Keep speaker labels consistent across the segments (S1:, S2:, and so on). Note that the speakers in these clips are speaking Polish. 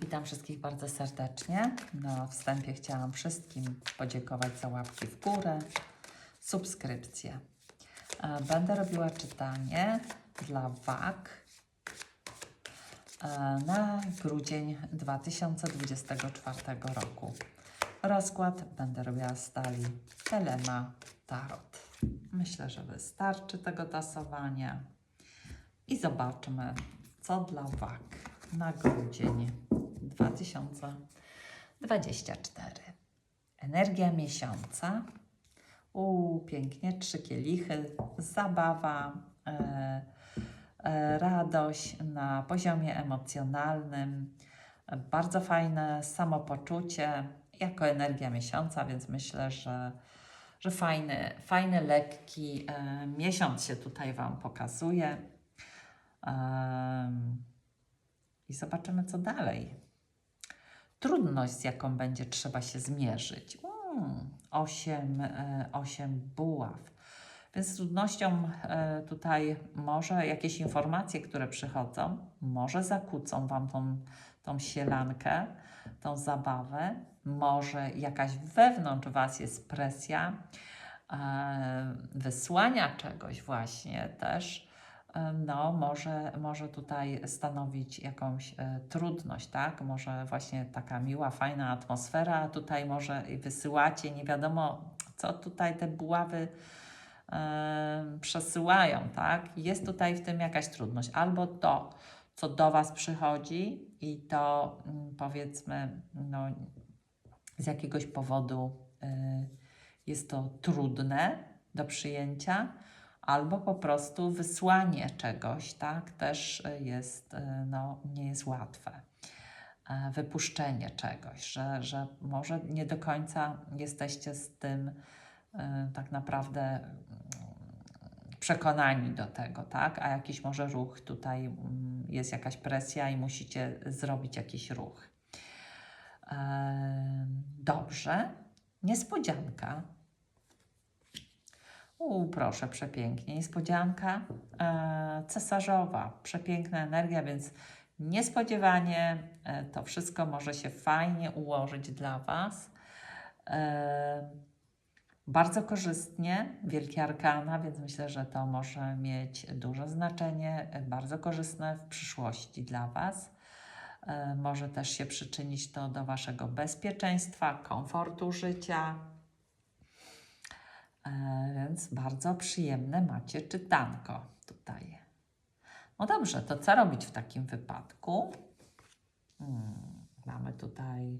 S1: Witam wszystkich bardzo serdecznie. Na wstępie chciałam wszystkim podziękować za łapki w górę, subskrypcję. E, Będę robiła czytanie dla WAK e, na grudzień 2024 roku. Rozkład będę robiła z talii Telema Tarot. Myślę, że wystarczy tego tasowania. I zobaczmy, co dla WAK na grudzień 2024. Energia miesiąca. U, pięknie, trzy kielichy, zabawa, e, e, radość na poziomie emocjonalnym, e, bardzo fajne samopoczucie jako energia miesiąca, więc myślę, że, że fajny, fajny, lekki e, miesiąc się tutaj Wam pokazuje. Em, I zobaczymy, co dalej. Trudność, z jaką będzie trzeba się zmierzyć. Mm, osiem, e, osiem buław. Więc z trudnością e, tutaj może jakieś informacje, które przychodzą, może zakłócą Wam tą, tą sielankę, tą zabawę. Może jakaś wewnątrz Was jest presja e, wysłania czegoś właśnie też e, no, może, może tutaj stanowić jakąś e, trudność, tak? Może właśnie taka miła, fajna atmosfera, tutaj może wysyłacie, nie wiadomo, co tutaj te buławy e, przesyłają, tak? Jest tutaj w tym jakaś trudność. Albo to, co do Was przychodzi i to mm, powiedzmy, no, z jakiegoś powodu y, jest to trudne do przyjęcia, albo po prostu wysłanie czegoś, tak, też y, jest, y, no, nie jest łatwe. E, Wypuszczenie czegoś, że, że może nie do końca jesteście z tym tak naprawdę mm, przekonani do tego, tak? A jakiś może ruch tutaj mm, jest jakaś presja i musicie zrobić jakiś ruch. Dobrze. Niespodzianka. U, proszę, przepięknie. Niespodzianka e, cesarzowa. Przepiękna energia, więc niespodziewanie e, to wszystko może się fajnie ułożyć dla Was. E, bardzo korzystnie, wielkie arkana, więc myślę, że to może mieć duże znaczenie, e, bardzo korzystne w przyszłości dla Was. E, Może też się przyczynić to do Waszego bezpieczeństwa, komfortu życia. E, Więc bardzo przyjemne macie czytanko tutaj. No dobrze, to co robić w takim wypadku? Hmm, mamy tutaj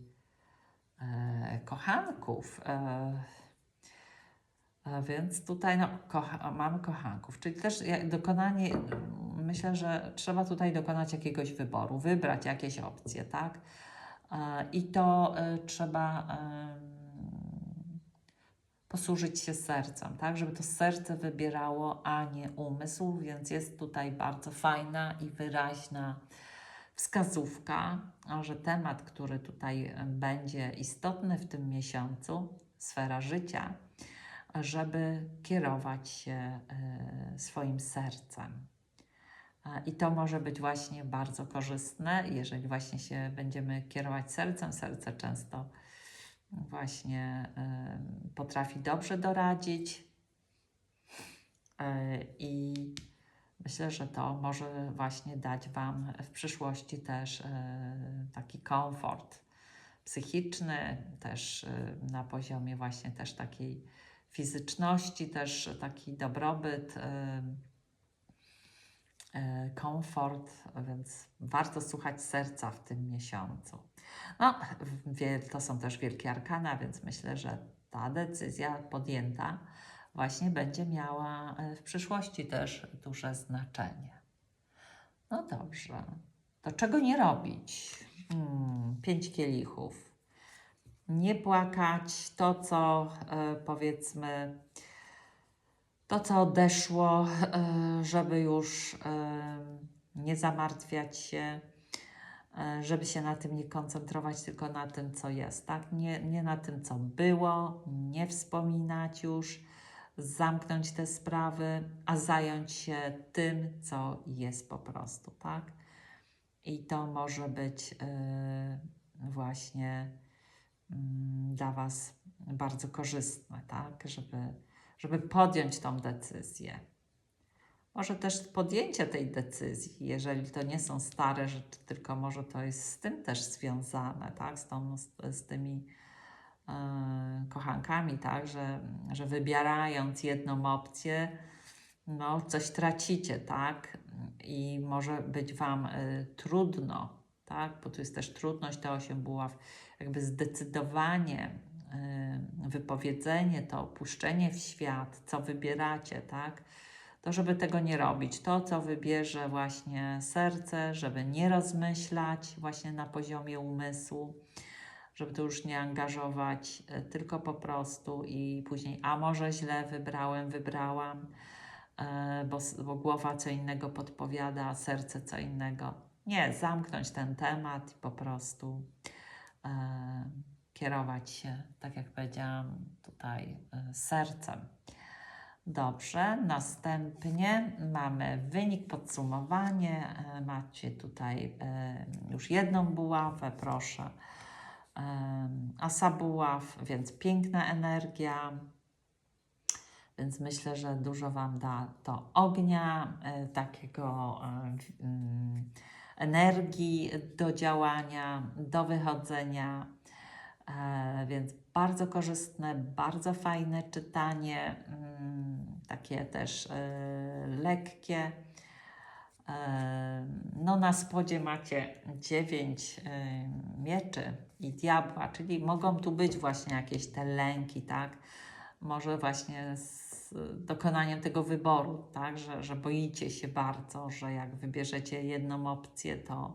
S1: e, kochanków. E, więc tutaj no, kocha, mamy kochanków, czyli też ja- dokonanie, myślę, że trzeba tutaj dokonać jakiegoś wyboru, wybrać jakieś opcje, tak? E, I to e, trzeba posłużyć się sercem, tak? Żeby to serce wybierało, a nie umysł, więc jest tutaj bardzo fajna i wyraźna wskazówka, że temat, który tutaj będzie istotny w tym miesiącu, sfera życia, żeby kierować się e, swoim sercem. I to może być właśnie bardzo korzystne, jeżeli właśnie się będziemy kierować sercem. Serce często właśnie potrafi dobrze doradzić E, i myślę, że to może właśnie dać Wam w przyszłości też e, taki komfort psychiczny, też e, na poziomie właśnie też takiej fizyczności, też taki dobrobyt, komfort, więc warto słuchać serca w tym miesiącu. No, to są też wielkie arkana, więc myślę, że ta decyzja podjęta właśnie będzie miała e, w przyszłości też duże znaczenie. No dobrze. To czego nie robić? Hmm, pięć kielichów. Nie płakać to, co e, powiedzmy, to, co odeszło, e, żeby już e, nie zamartwiać się, e, żeby się na tym nie koncentrować, tylko na tym, co jest, tak? Nie, nie na tym, co było, nie wspominać już, zamknąć te sprawy, a zająć się tym, co jest po prostu, tak? i to może być właśnie mm, dla Was bardzo korzystne, tak, żeby, żeby podjąć tą decyzję. Może też podjęcie tej decyzji, jeżeli to nie są stare rzeczy, tylko może to jest z tym też związane, tak, z, tą, z, z tymi e, kochankami, tak, że, że wybierając jedną opcję, no, coś tracicie, tak, i może być Wam y, trudno, tak, bo tu jest też trudność, te osiem buław, jakby zdecydowanie, wypowiedzenie to, opuszczenie w świat, co wybieracie, tak, to żeby tego nie robić. To, co wybierze właśnie serce, żeby nie rozmyślać właśnie na poziomie umysłu, żeby to już nie angażować, y, tylko po prostu i później, a może źle wybrałem, wybrałam, e, bo, bo głowa co innego podpowiada, a serce co innego. Nie, zamknąć ten temat i po prostu e, kierować się, tak jak powiedziałam, tutaj e, sercem. Dobrze, następnie mamy wynik, podsumowanie. E, Macie tutaj e, już jedną buławę, proszę. Asa buław, więc piękna energia. Więc myślę, że dużo Wam da to ognia, takiego mm, energii do działania, do wychodzenia. E, więc bardzo korzystne, bardzo fajne czytanie, mm, takie też e, lekkie. E, no na spodzie macie dziewięć mieczy i diabła, czyli mogą tu być właśnie jakieś te lęki, tak? Może właśnie z dokonaniem tego wyboru, tak? Że, że boicie się bardzo, że jak wybierzecie jedną opcję, to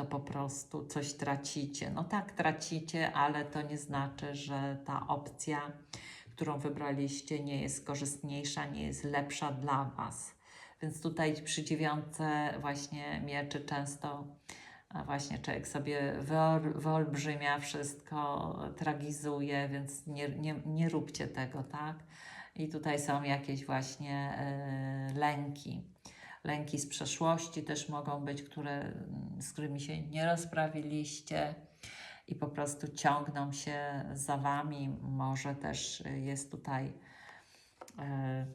S1: to po prostu coś tracicie. No tak, tracicie, ale to nie znaczy, że ta opcja, którą wybraliście, nie jest korzystniejsza, nie jest lepsza dla Was. Więc tutaj przy dziewiątce właśnie mieczy często właśnie człowiek sobie wyol, wyolbrzymia wszystko, tragizuje, więc nie, nie, nie róbcie tego, tak? I tutaj są jakieś właśnie e, lęki lęki z przeszłości też mogą być, które, z którymi się nie rozprawiliście i po prostu ciągną się za wami. Może też jest tutaj e,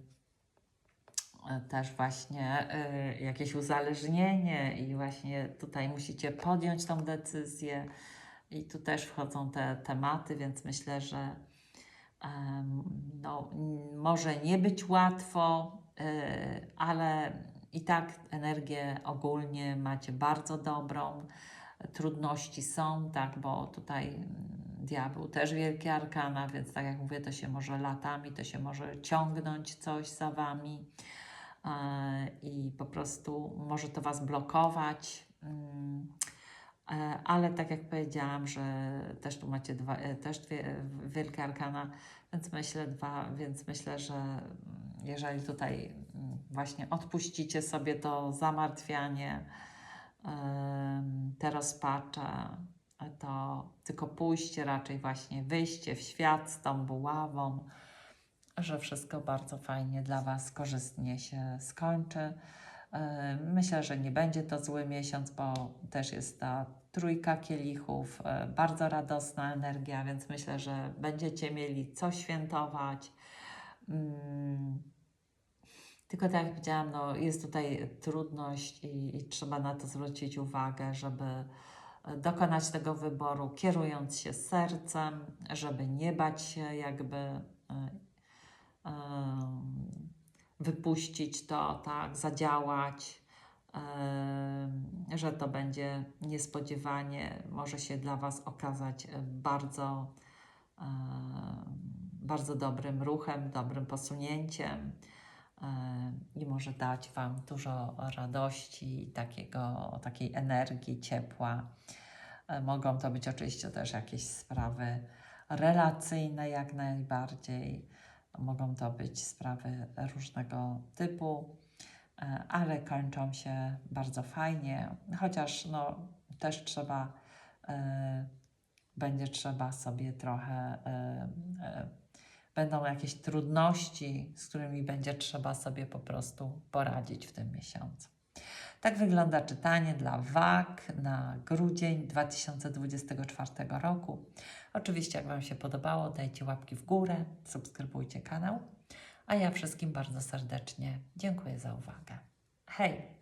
S1: e, też właśnie e, jakieś uzależnienie i właśnie tutaj musicie podjąć tą decyzję i tu też wchodzą te tematy, więc myślę, że no, może nie być łatwo, ale i tak energię ogólnie macie bardzo dobrą. Trudności są, tak, bo tutaj mm, diabeł też wielkie arkana, więc tak jak mówię, to się może latami, to się może ciągnąć coś za wami e, i po prostu może to was blokować. Mm, e, ale tak jak powiedziałam, że też tu macie dwa, e, też dwie wielkie arkana, więc myślę dwa, więc myślę, że mm, jeżeli tutaj mm, właśnie odpuścicie sobie to zamartwianie, te rozpacze, to tylko pójście raczej właśnie, wyjście w świat z tą buławą, że wszystko bardzo fajnie dla Was, korzystnie się skończy. Myślę, że nie będzie to zły miesiąc, bo też jest ta trójka kielichów, e, bardzo radosna energia, więc myślę, że będziecie mieli co świętować. Tylko tak jak powiedziałam, no, jest tutaj trudność i, i trzeba na to zwrócić uwagę, żeby e, dokonać tego wyboru, kierując się sercem, żeby nie bać się jakby e, em, wypuścić to, tak, zadziałać, że to będzie niespodziewanie, może się dla Was okazać e, bardzo, bardzo dobrym ruchem, dobrym posunięciem. em, i może dać Wam dużo radości, takiego, takiej energii, ciepła. E, Mogą to być oczywiście też jakieś sprawy relacyjne, jak najbardziej. Mogą to być sprawy różnego typu, e, ale kończą się bardzo fajnie, chociaż no, też trzeba, e, będzie trzeba sobie trochę, e, e, będą jakieś trudności, z którymi będzie trzeba sobie po prostu poradzić w tym miesiącu. Tak wygląda czytanie dla wag na grudzień 2024 roku. Oczywiście, jak Wam się podobało, dajcie łapki w górę, subskrybujcie kanał. A ja wszystkim bardzo serdecznie dziękuję za uwagę. Hej!